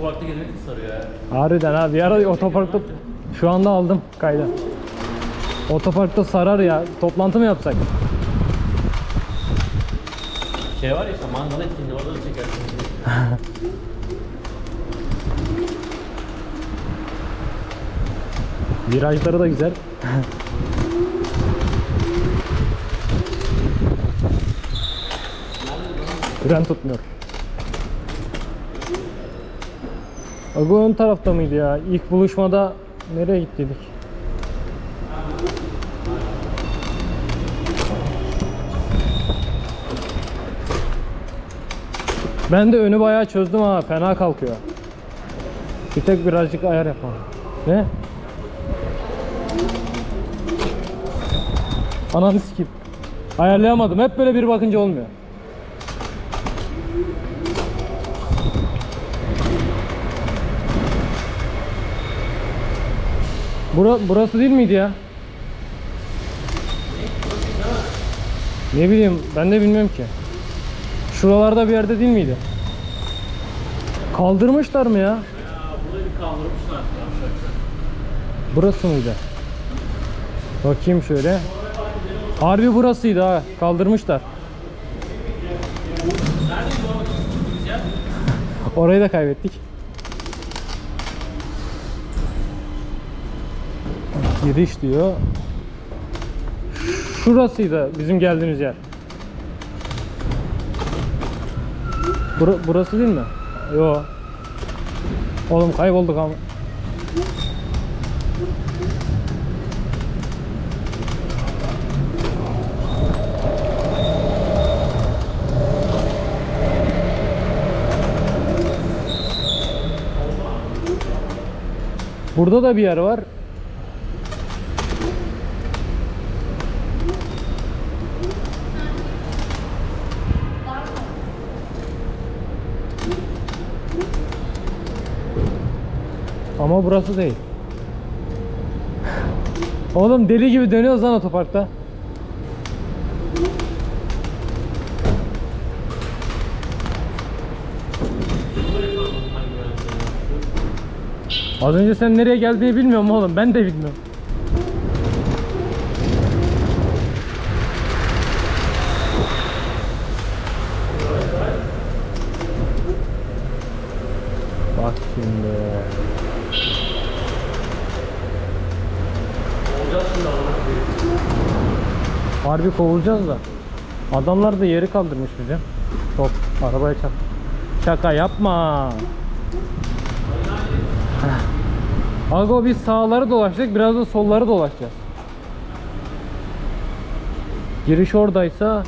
gezmek mi sarıyor ya? Harbiden abi bir ara otoparkta şu anda aldım kayda. Otoparkta sarar ya. Toplantı mı yapsak? Şey var ya işte mangal etkinliği orada da çekersin. Virajları da güzel. Fren tutmuyor. Bu ön tarafta mıydı ya? İlk buluşmada nereye gittiydik? Ben de önü bayağı çözdüm ha. Fena kalkıyor. Bir tek birazcık ayar yapalım. Ne? Ananı sikeyim. Ayarlayamadım. Hep böyle bir bakınca olmuyor. Bura, burası değil miydi ya? Ne bileyim ben de bilmiyorum ki. Şuralarda bir yerde değil miydi? Kaldırmışlar mı ya? Burayı kaldırmışlar. Burası mıydı? Bakayım şöyle. Harbi burasıydı ha. Kaldırmışlar. Orayı da kaybettik. Giriş diyor. Şurasıydı bizim geldiğimiz yer. Bura- burası değil mi? Yo. Oğlum kaybolduk ama. Burada da bir yer var. Ama burası değil. Oğlum deli gibi dönüyoruz lan otoparkta. Az önce sen nereye geldiğini bilmiyorum oğlum. Ben de bilmiyorum. Bak şimdi. Olacağız şimdi amına koyayım. Harbi kovulacağız da. Adamlar da yeri kaldırmış bize. Çok arabaya çarp. Şaka yapma. Ago biz sağları dolaştık, biraz da solları dolaşacağız. Giriş oradaysa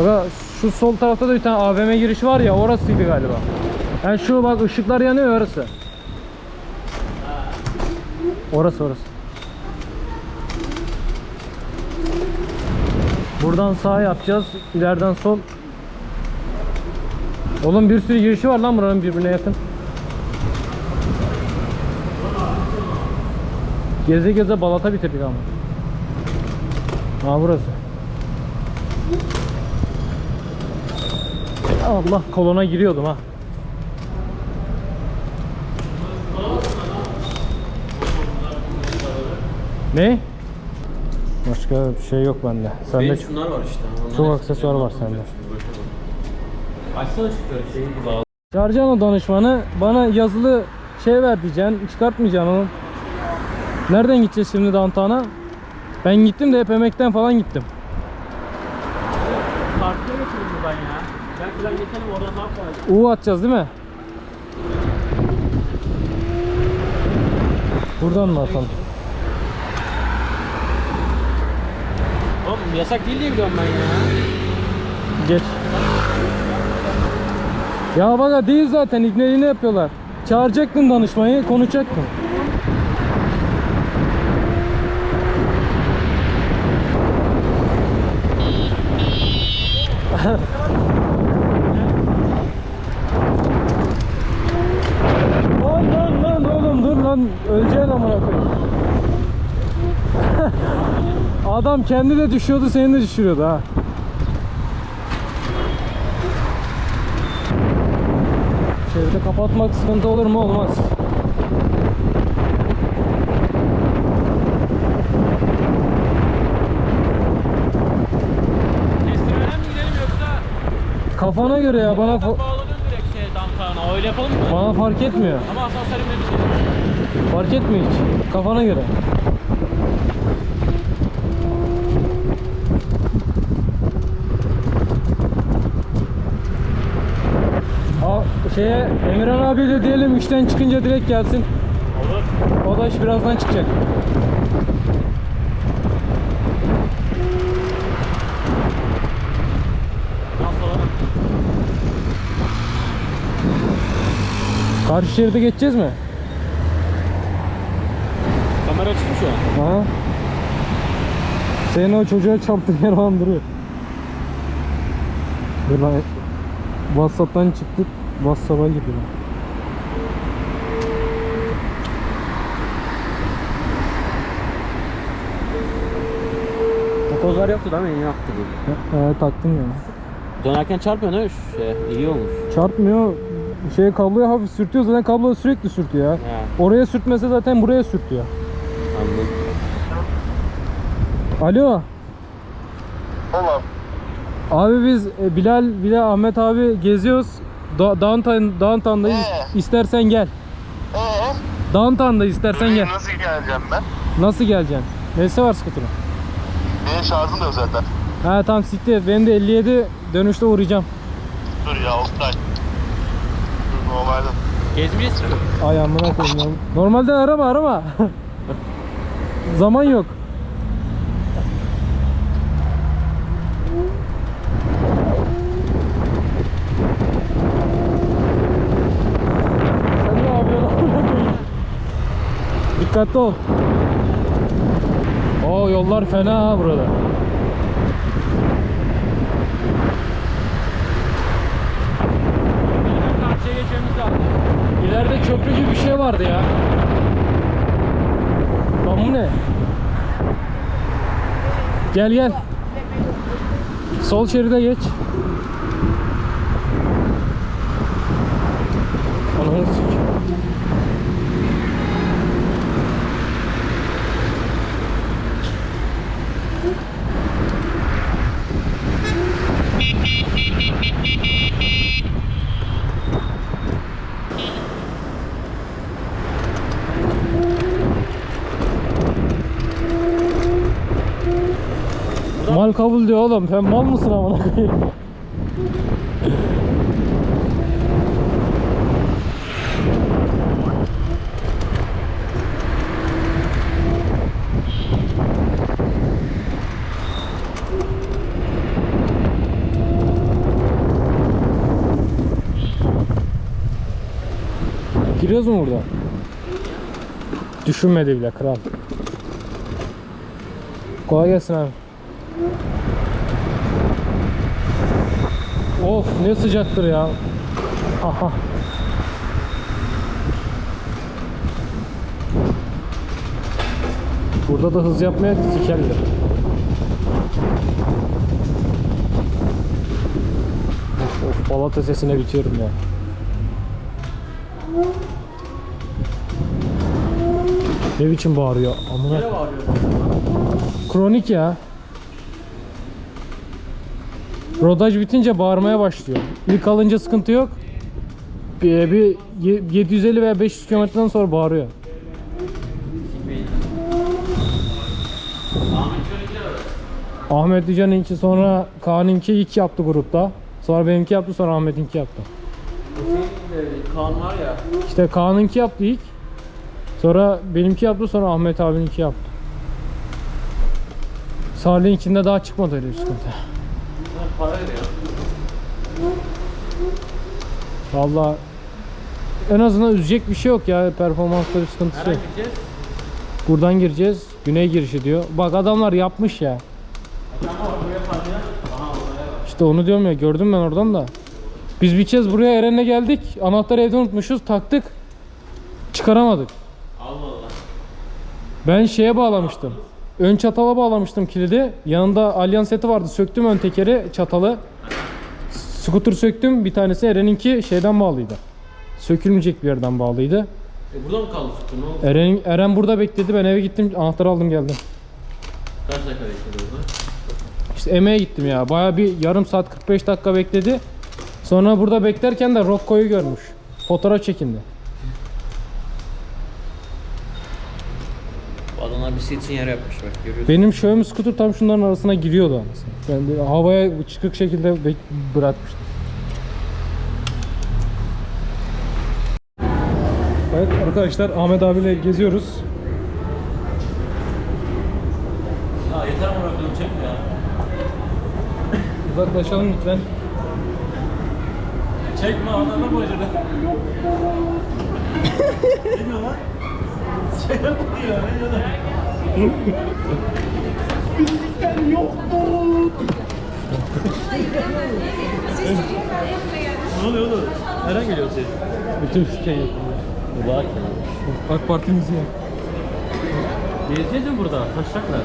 Aga şu sol tarafta da bir tane AVM girişi var ya orasıydı galiba. Yani şu bak ışıklar yanıyor orası. Orası orası. Buradan sağ yapacağız. ileriden sol. Oğlum bir sürü girişi var lan buranın birbirine yakın. Geze geze balata bitirdik ama. Ha burası. Allah kolona giriyordum ha. Ne? Başka bir şey yok bende. Sende Benim çok, şunlar var işte. Ondan çok aksesuar var sende. Açsana ışıkları şeyi bağlı. Çağıracaksın o danışmanı. Bana yazılı şey ver diyeceksin. Çıkartmayacaksın onu. Nereden gideceğiz şimdi downtown'a? Ben gittim de hep emekten falan gittim. Partiye geçelim buradan ya. Gel buradan geçelim oradan ne yapacağız? U atacağız değil mi? Buradan mı atalım? Oğlum yasak değil diye biliyorum ben ya. Geç. Ya bak değil zaten ikneliğini yapıyorlar. Çağıracaktın danışmayı, konuşacaktın. lan lan lan oğlum dur lan öleceksin amına koyayım. Adam kendi de düşüyordu seni de düşürüyordu ha. Şeridi kapatmak sıkıntı olur mu? Olmaz. Kafana göre ya bana fa- direkt şey damtağına. Öyle yapalım mı? bana fark etmiyor. Ama asansörümle bir şey. Fark etmiyor hiç. Kafana göre. Şeye Emirhan abi de diyelim işten çıkınca direkt gelsin. Olur. O da iş birazdan çıkacak. Karşı şeride geçeceğiz mi? Kamera açık mı şu an? Aha. Senin o çocuğa çarptığın yer. Dur lan. Whatsapp'tan çıktık. Whatsapp'a gidiyor. Takozlar yoktu değil mi? Yeni yaptı bu. He, taktım ya. Dönerken çarpıyor ne? Şu şey, iyi olmuş. Çarpmıyor. Şey kabloya hafif sürtüyor zaten kablo sürekli sürtüyor ya. Ya Oraya sürtmese zaten buraya sürtüyor. anladım. Alo. Tamam. Abi biz e, Bilal bir de Ahmet abi geziyoruz. Da Downtown, Downtown'dayız. Ee? İstersen gel. Ee? Downtown'da istersen gel. Nasıl geleceğim ben? Nasıl geleceksin? Nesi var skuterın? Benim şarjım da yok zaten. Ha tamam siktir et. Benim de 57 dönüşte uğrayacağım. Dur ya Oktay. Dur normalde. Gezmeyeceğiz mi? Ay amına koyayım. ya. Normalde arama arama. Zaman yok. Sen ne yapıyorsun amına koyayım? Dikkatli ol. Oo yollar fena ha burada. İleride köprü gibi bir şey vardı ya. Lan bu ne? Gel gel. Sol şeride geç. Ananı sikeyim. Mal kabul diyor oğlum. Sen mal mısın amına koyayım? Giriyoruz mu burada? Düşünmedi bile kral. Kolay gelsin abi. Of ne sıcaktır ya. Aha. Burada da hız yapmaya sikerler. Of of balata sesine bitiyorum ya. Ne biçim bağırıyor amına. Kronik ya. Rodaj bitince bağırmaya başlıyor. İlk alınca sıkıntı yok. Bir, bir ye- 750 veya 500 kilometreden sonra bağırıyor. Ahmet Dücan'ınki sonra Kaan'ınki ilk yaptı grupta. Sonra benimki yaptı sonra Ahmet'inki yaptı. Kaan var ya. İşte Kaan'ınki yaptı ilk. Sonra benimki yaptı sonra Ahmet abininki yaptı. Salih'inkinde daha çıkmadı öyle bir sıkıntı. Para veriyor. Valla en azından üzecek bir şey yok ya performansta bir sıkıntısı yok. gideceğiz? Buradan gireceğiz. Güney girişi diyor. Bak adamlar yapmış ya. Ama buraya parça. Aha oraya bak. İşte onu diyorum ya gördüm ben oradan da. Biz bir kez buraya Eren'le geldik. Anahtarı evde unutmuşuz. Taktık. Çıkaramadık. Allah Allah. Ben şeye bağlamıştım. Ön çatala bağlamıştım kilidi. Yanında alyan seti vardı. Söktüm ön tekeri çatalı. Scooter söktüm. Bir tanesi Eren'inki şeyden bağlıydı. sökülmeyecek bir yerden bağlıydı. E burada mı kaldı sütun? Ne oldu? Eren, Eren burada bekledi. Ben eve gittim. Anahtarı aldım geldim. Kaç dakika bekledi orada? İşte emeğe gittim ya. Baya bir yarım saat 45 dakika bekledi. Sonra burada beklerken de Rocco'yu görmüş. Fotoğraf çekindi. Bir için yer yapmış bak görüyorsun. Benim Xiaomi scooter tam şunların arasına giriyordu anasını. Ben de havaya çıkık şekilde bek- bırakmıştım. Evet arkadaşlar Ahmet abiyle geziyoruz. Ya yeter mi bırakalım çekme ya. Uzaklaşalım lütfen. Çekme adamı başını. ne diyor lan? Şey yapıyor ne diyor lan? Ne oluyor oğlum? Nereden geliyor ses? Bütün fiken yapıyor. Bak AK Parti müziği. Gezeceğiz mi burada? Taşacaklar.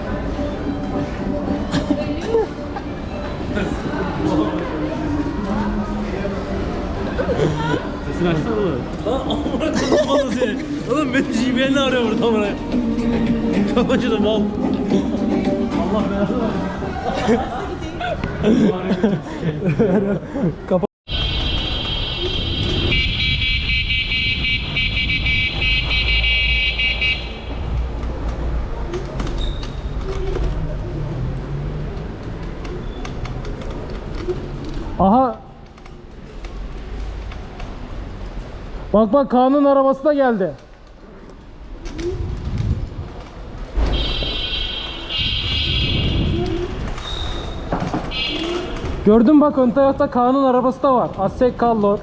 Sesini açsana oğlum. Lan amına koyayım bana seni. Oğlum benim GBL'ini arıyor burada amına. Kapacı da mal. Allah belanı versin. Kapa Aha. Bak bak Kaan'ın arabası da geldi. Gördün bak ön tarafta Kaan'ın arabası da var. Assek Kallor.